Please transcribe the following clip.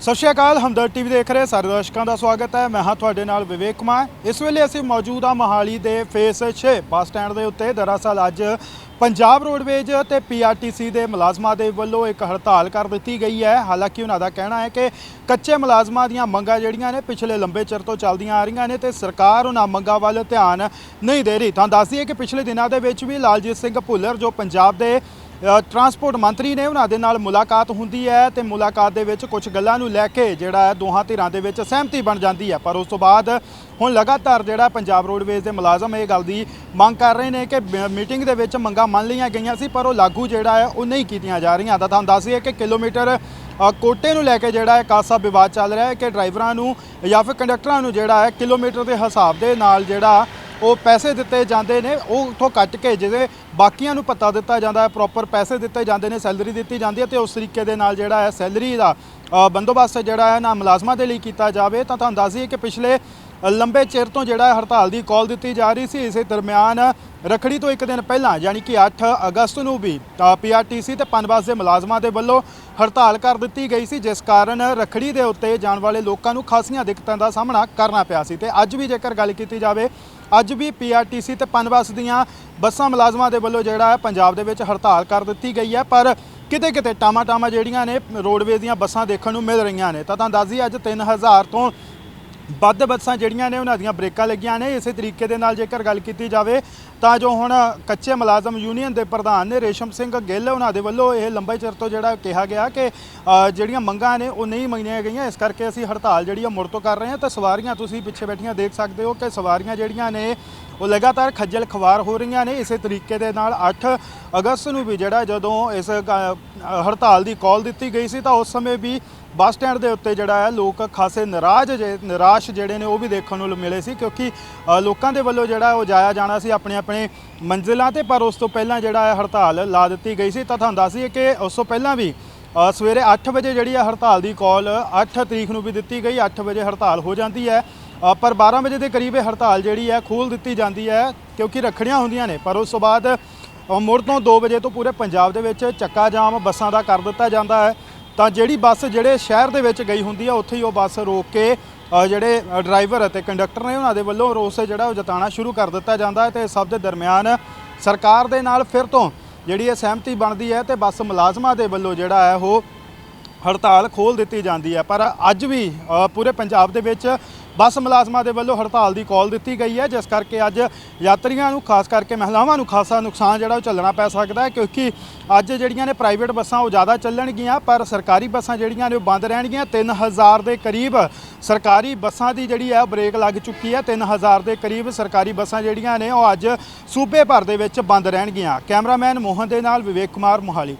ਸਤਿ ਸ਼੍ਰੀ ਅਕਾਲ ਹਮਦਰ ਟੀਵੀ ਦੇਖ ਰਹੇ ਸਾਰੇ ਦਰਸ਼ਕਾਂ ਦਾ ਸਵਾਗਤ ਹੈ। ਮੈਂ ਹਾਂ ਤੁਹਾਡੇ ਨਾਲ ਵਿਵੇਕ ਕੁਮਾਰ। ਇਸ ਵੇਲੇ ਅਸੀਂ ਮੌਜੂਦ ਹਾਂ ਮਹਾਲੀ ਦੇ ਫੇਸ 6 ਬੱਸ ਸਟੈਂਡ ਦੇ ਉੱਤੇ। ਦਰਅਸਲ ਅੱਜ ਪੰਜਾਬ ਰੋਡਵੇਜ ਤੇ ਪੀਆਰਟੀਸੀ ਦੇ ਮੁਲਾਜ਼ਮਾਂ ਦੇ ਵੱਲੋਂ ਇੱਕ ਹੜਤਾਲ ਕਰ ਦਿੱਤੀ ਗਈ ਹੈ। ਹਾਲਾਂਕਿ ਉਹਨਾਂ ਦਾ ਕਹਿਣਾ ਹੈ ਕਿ ਕੱਚੇ ਮੁਲਾਜ਼ਮਾਂ ਦੀਆਂ ਮੰਗਾਂ ਜਿਹੜੀਆਂ ਨੇ ਪਿਛਲੇ ਲੰਬੇ ਚਿਰ ਤੋਂ ਚੱਲਦੀਆਂ ਆ ਰਹੀਆਂ ਨੇ ਤੇ ਸਰਕਾਰ ਉਹਨਾਂ ਮੰਗਾਂ ਵੱਲ ਧਿਆਨ ਨਹੀਂ ਦੇ ਰਹੀ। ਤਾਂ ਦੱਸਦੀ ਹੈ ਕਿ ਪਿਛਲੇ ਦਿਨਾਂ ਦੇ ਵਿੱਚ ਵੀ ਲਾਲਜੀਤ ਸਿੰਘ ਭੁੱਲਰ, ਜੋ ਪੰਜਾਬ ਦੇ ਟਰਾਂਸਪੋਰਟ ਮੰਤਰੀ ਨੇ ਉਹਨਾਂ ਦੇ ਨਾਲ ਮੁਲਾਕਾਤ ਹੁੰਦੀ ਹੈ ਤੇ ਮੁਲਾਕਾਤ ਦੇ ਵਿੱਚ ਕੁਝ ਗੱਲਾਂ ਨੂੰ ਲੈ ਕੇ ਜਿਹੜਾ ਹੈ ਦੋਹਾਂ ਧਿਰਾਂ ਦੇ ਵਿੱਚ ਸਹਿਮਤੀ ਬਣ ਜਾਂਦੀ ਹੈ। ਪਰ ਉਸ ਤੋਂ ਬਾਅਦ ਹੁਣ ਲਗਾਤਾਰ ਜਿਹੜਾ ਪੰਜਾਬ ਰੋਡਵੇਜ਼ ਦੇ ਮੁਲਾਜ਼ਮ ਇਹ ਗੱਲ ਦੀ ਮੰਗ ਕਰ ਰਹੇ ਨੇ ਕਿ ਮ- ਮੀਟਿੰਗ ਦੇ ਵਿੱਚ ਮੰਗਾਂ ਮੰਨ ਲਈਆਂ ਗਈਆਂ ਸੀ, ਪਰ ਉਹ ਲਾਗੂ ਜਿਹੜਾ ਹੈ ਉਹ ਨਹੀਂ ਕੀਤੀਆਂ ਜਾ ਰਹੀਆਂ। ਤਾਂ ਤੁਹਾਨੂੰ ਦੱਸ ਦਈਏ ਕਿ ਕਿਲੋਮੀਟਰ ਕੋਟੇ ਨੂੰ ਲੈ ਕੇ ਜਿਹੜਾ ਹੈ ਕਾਸਾ ਵਿਵਾਦ ਚੱਲ ਰਿਹਾ ਹੈ ਕਿ ਡਰਾਈਵਰਾਂ ਨੂੰ ਜਾਂ ਫਿਰ ਕੰਡਕਟਰਾਂ ਨੂੰ ਜਿਹੜਾ ਹੈ ਕਿਲੋਮੀਟਰ ਦੇ ਹਿਸਾਬ ਦੇ ਨਾਲ ਜਿਹੜਾ ਉਹ ਪੈਸੇ ਦਿੱਤੇ ਜਾਂਦੇ ਨੇ, ਉਹ ਉਥੋਂ ਕੱਟ ਕੇ ਜਿਹਦੇ ਬਾਕੀਆਂ ਨੂੰ ਪਤਾ ਦਿੱਤਾ ਜਾਂਦਾ ਹੈ ਪ੍ਰੋਪਰ ਪੈਸੇ ਦਿੱਤੇ ਜਾਂਦੇ ਨੇ ਸੈਲਰੀ ਦਿੱਤੀ ਜਾਂਦੀ ਹੈ ਤੇ ਉਸ ਤਰੀਕੇ ਦੇ ਨਾਲ ਜਿਹੜਾ ਹੈ ਸੈਲਰੀ ਦਾ ਬੰਦੋਬਸਤ ਜਿਹੜਾ ਹੈ ਨਾ ਮੁਲਾਜ਼ਮਾਂ ਦੇ ਲਈ ਕੀਤਾ ਜਾਵੇ, ਤਾਂ ਤੁਹਾਨੂੰ ਦੱਸ ਦਈਏ ਕਿ ਪਿਛਲੇ ਲੰਬੇ ਚਿਰ ਤੋਂ ਜਿਹੜਾ ਹੜਤਾਲ ਦੀ ਕਾਲ ਦਿੱਤੀ ਜਾ ਰਹੀ ਸੀ, ਇਸੇ ਦਰਮਿਆਨ ਰਖੜੀ ਤੋਂ ਇੱਕ ਦਿਨ ਪਹਿਲਾਂ, ਯਾਨੀ ਕਿ 8 ਅਗਸਤ ਨੂੰ ਵੀ ਪੀਆਰਟੀਸੀ ਤੇ ਪਨਬਸ ਦੇ ਮੁਲਾਜ਼ਮਾਂ ਦੇ ਵੱਲੋਂ ਹੜਤਾਲ ਕਰ ਦਿੱਤੀ ਗਈ ਸੀ, ਜਿਸ ਕਾਰਨ ਰਖੜੀ ਦੇ ਉੱਤੇ ਜਾਣ ਵਾਲੇ ਲੋਕਾਂ ਨੂੰ ਖਾਸੀਆਂ ਦਿੱਕਤਾਂ ਦਾ ਸਾਹਮਣਾ ਕਰਨਾ ਪਿਆ ਸੀ। ਤੇ ਅੱਜ ਵੀ ਜੇਕਰ ਗੱਲ ਕੀਤੀ ਜਾਵੇ, ਅੱਜ ਵੀ ਪੀਆਰਟੀਸੀ ਤੇ ਪਨਬਸ ਦੀਆਂ ਬੱਸਾਂ ਮੁਲਾਜ਼ਮਾਂ ਦੇ ਵੱਲੋਂ ਜਿਹੜਾ ਹੈ ਪੰਜਾਬ ਦੇ ਵਿੱਚ ਹੜਤਾਲ ਕਰ ਦਿੱਤੀ ਗਈ ਹੈ, ਪਰ ਕਿਤੇ ਕਿਤੇ ਟਾਮਾ ਟਾਮਾ ਜਿਹੜੀਆਂ ਨੇ ਰੋਡਵੇਜ਼ ਦੀਆਂ ਬੱਸਾਂ ਦੇਖਣ ਨੂੰ ਮਿਲ ਰਹੀਆਂ ਨੇ, ਤਾਂ ਤੁਹਾਨੂੰ ਦੱਸਦੀ ਦਈਏ, ਅੱਜ 3000 ਤੋਂ ਵੱਧ ਬੱਸਾਂ ਜਿਹੜੀਆਂ ਨੇ ਉਹਨਾਂ ਦੀਆਂ ਬ੍ਰੇਕਾਂ ਲੱਗੀਆਂ ਨੇ। ਇਸੇ ਤਰੀਕੇ ਦੇ ਨਾਲ ਜੇਕਰ ਗੱਲ ਕੀਤੀ ਜਾਵੇ, ਤਾਂ ਜੋ ਹੁਣ ਕੱਚੇ ਮੁਲਾਜ਼ਮ ਯੂਨੀਅਨ ਦੇ ਪ੍ਰਧਾਨ ਨੇ ਰੇਸ਼ਮ ਸਿੰਘ ਗਿੱਲ ਉਹਨਾਂ ਦੇ ਵੱਲੋਂ ਇਹ ਲੰਬੇ ਚਿਰ ਤੋਂ ਜਿਹੜਾ ਕਿਹਾ ਗਿਆ ਕਿ ਜਿਹੜੀਆਂ ਮੰਗਾਂ ਨੇ ਉਹ ਨਹੀਂ ਮੰਗੀਆਂ ਗਈਆਂ। ਇਸ ਕਰਕੇ ਅਸੀਂ ਹੜਤਾਲ ਜਿਹੜੀ ਆ ਮੁੜ ਤੋਂ ਕਰ ਰਹੇ ਹਾਂ। ਤਾਂ ਸਵਾਰੀਆਂ ਤੁਸੀਂ ਪਿੱਛੇ ਬੈਠੀਆਂ ਦੇਖ ਸਕਦੇ ਹੋ ਕਿ ਸਵਾਰੀਆਂ ਜਿਹੜੀਆਂ ਨੇ, ਉਹ ਲਗਾਤਾਰ ਖੱਜਲ ਖਵਾਰ ਹੋ ਰਹੀਆਂ ਨੇ। ਇਸੇ ਤਰੀਕੇ ਦੇ ਨਾਲ 8 ਅਗਸਤ ਨੂੰ ਵੀ ਜਿਹੜਾ ਜਦੋਂ ਇਸ ਹੜਤਾਲ ਦੀ ਕਾਲ ਦਿੱਤੀ ਗਈ ਸੀ, ਤਾਂ ਉਸ ਸਮੇਂ ਵੀ ਬੱਸ ਸਟੈਂਡ ਦੇ ਉੱਤੇ ਜਿਹੜਾ ਹੈ, ਲੋਕ ਖਾਸੇ ਨਾਰਾਜ਼ ਜੇ, ਨਿਰਾਸ਼ ਜਿਹੜੇ ਨੇ ਉਹ ਵੀ ਦੇਖਣ ਨੂੰ ਮਿਲੇ ਸੀ ਕਿਉਂਕਿ ਲੋਕਾਂ ਦੇ ਵੱਲੋਂ ਜਿਹੜਾ ਉਹ ਜਾਇਆ ਜਾਣਾ ਸੀ ਆਪਣੇ ਆਪਣੇ ਮੰਜ਼ਿਲਾਂ ਤੇ, ਪਰ ਉਸ ਤੋਂ ਪਹਿਲਾਂ ਜਿਹੜਾ ਹੈ ਹੜਤਾਲ ਲਾ ਦਿੱਤੀ ਗਈ ਸੀ। ਤਾਂ ਤੁਹਾਨੂੰ ਦੱਸ ਦਈਏ ਕਿ ਉਸ ਤੋਂ ਪਹਿਲਾਂ ਵੀ ਸਵੇਰੇ 8 ਵਜੇ ਜਿਹੜੀ ਹੈ ਹੜਤਾਲ ਦੀ ਕਾਲ 8 ਤਰੀਕ ਨੂੰ ਵੀ ਦਿੱਤੀ ਗਈ। 8 ਵਜੇ ਹੜਤਾਲ ਹੋ ਜਾਂਦੀ ਹੈ। ਪਰ 12 ਵਜੇ ਦੇ ਕਰੀਬ ਇਹ ਹੜਤਾਲ ਜਿਹੜੀ ਹੈ ਖੋਲ ਦਿੱਤੀ ਜਾਂਦੀ ਹੈ ਕਿਉਂਕਿ ਰੱਖੜੀਆਂ ਹੁੰਦੀਆਂ ਨੇ। ਪਰ ਉਸ ਤੋਂ ਬਾਅਦ ਮੁੜ ਤੋਂ 2 ਵਜੇ ਤੋਂ ਪੂਰੇ ਪੰਜਾਬ ਦੇ ਵਿੱਚ ਚੱਕਾ ਜਾਮ ਬੱਸਾਂ ਦਾ ਕਰ ਦਿੱਤਾ ਜਾਂਦਾ ਹੈ। ਤਾਂ ਜਿਹੜੀ ਬੱਸ ਜਿਹੜੇ ਸ਼ਹਿਰ ਦੇ ਵਿੱਚ ਗਈ ਹੁੰਦੀ ਆ, ਉੱਥੇ ਹੀ ਉਹ ਬੱਸ ਰੋਕ ਕੇ ਜਿਹੜੇ ਡਰਾਈਵਰ ਅਤੇ ਕੰਡਕਟਰ ਨੇ ਉਹਨਾਂ ਦੇ ਵੱਲੋਂ ਰੋਸ ਜਿਹੜਾ ਉਹ ਜਤਾਉਣਾ ਸ਼ੁਰੂ ਕਰ ਦਿੱਤਾ ਜਾਂਦਾ ਹੈ ਤੇ ਸਭ ਦੇ ਦਰਮਿਆਨ ਸਰਕਾਰ ਦੇ ਨਾਲ ਫਿਰ ਤੋਂ ਜਿਹੜੀ ਇਹ ਸਹਿਮਤੀ ਬਣਦੀ ਹੈ ਤੇ ਬੱਸ ਮੁਲਾਜ਼ਮਾਂ ਦੇ ਵੱਲੋਂ ਜਿਹੜਾ ਹੈ ਉਹ ਹੜਤਾਲ ਖੋਲ ਦਿੱਤੀ ਜਾਂਦੀ ਹੈ। ਪਰ ਅੱਜ ਵੀ ਪੂਰੇ ਪੰਜਾਬ ਦੇ ਵਿੱਚ ਬੱਸ ਮੁਲਾਜ਼ਮਾਂ ਦੇ ਵੱਲੋਂ ਹੜਤਾਲ ਦੀ ਕਾਲ ਦਿੱਤੀ ਗਈ ਹੈ। ਜਿਸ ਕਰਕੇ ਅੱਜ ਯਾਤਰੀਆਂ ਨੂੰ, ਖਾਸ ਕਰਕੇ ਮਹਿਲਾਵਾਂ ਨੂੰ ਖਾਸਾ ਨੁਕਸਾਨ ਜਿਹੜਾ ਉਹ ਝੱਲਣਾ ਪੈ ਸਕਦਾ ਹੈ। ਕਿਉਂਕਿ ਅੱਜ ਜਿਹੜੀਆਂ ਨੇ ਪ੍ਰਾਈਵੇਟ ਬੱਸਾਂ ਉਹ ਜ਼ਿਆਦਾ ਚੱਲਣਗੀਆਂ, ਪਰ ਸਰਕਾਰੀ ਬੱਸਾਂ ਜਿਹੜੀਆਂ ਨੇ ਉਹ ਬੰਦ ਰਹਿਣਗੀਆਂ। 3000 ਦੇ ਕਰੀਬ ਸਰਕਾਰੀ ਬੱਸਾਂ ਦੀ ਜਿਹੜੀ ਹੈ ਬ੍ਰੇਕ ਲੱਗ ਚੁੱਕੀ ਹੈ। 3000 ਦੇ ਕਰੀਬ ਸਰਕਾਰੀ ਬੱਸਾਂ ਜਿਹੜੀਆਂ ਨੇ ਉਹ ਅੱਜ ਸੂਬੇ ਭਰ ਦੇ ਵਿੱਚ ਬੰਦ ਰਹਿਣਗੀਆਂ। ਕੈਮਰਾਮੈਨ ਮੋਹਨ ਦੇ ਨਾਲ ਵਿਵੇਕ ਕੁਮਾਰ ਮੋਹਾਲੀ।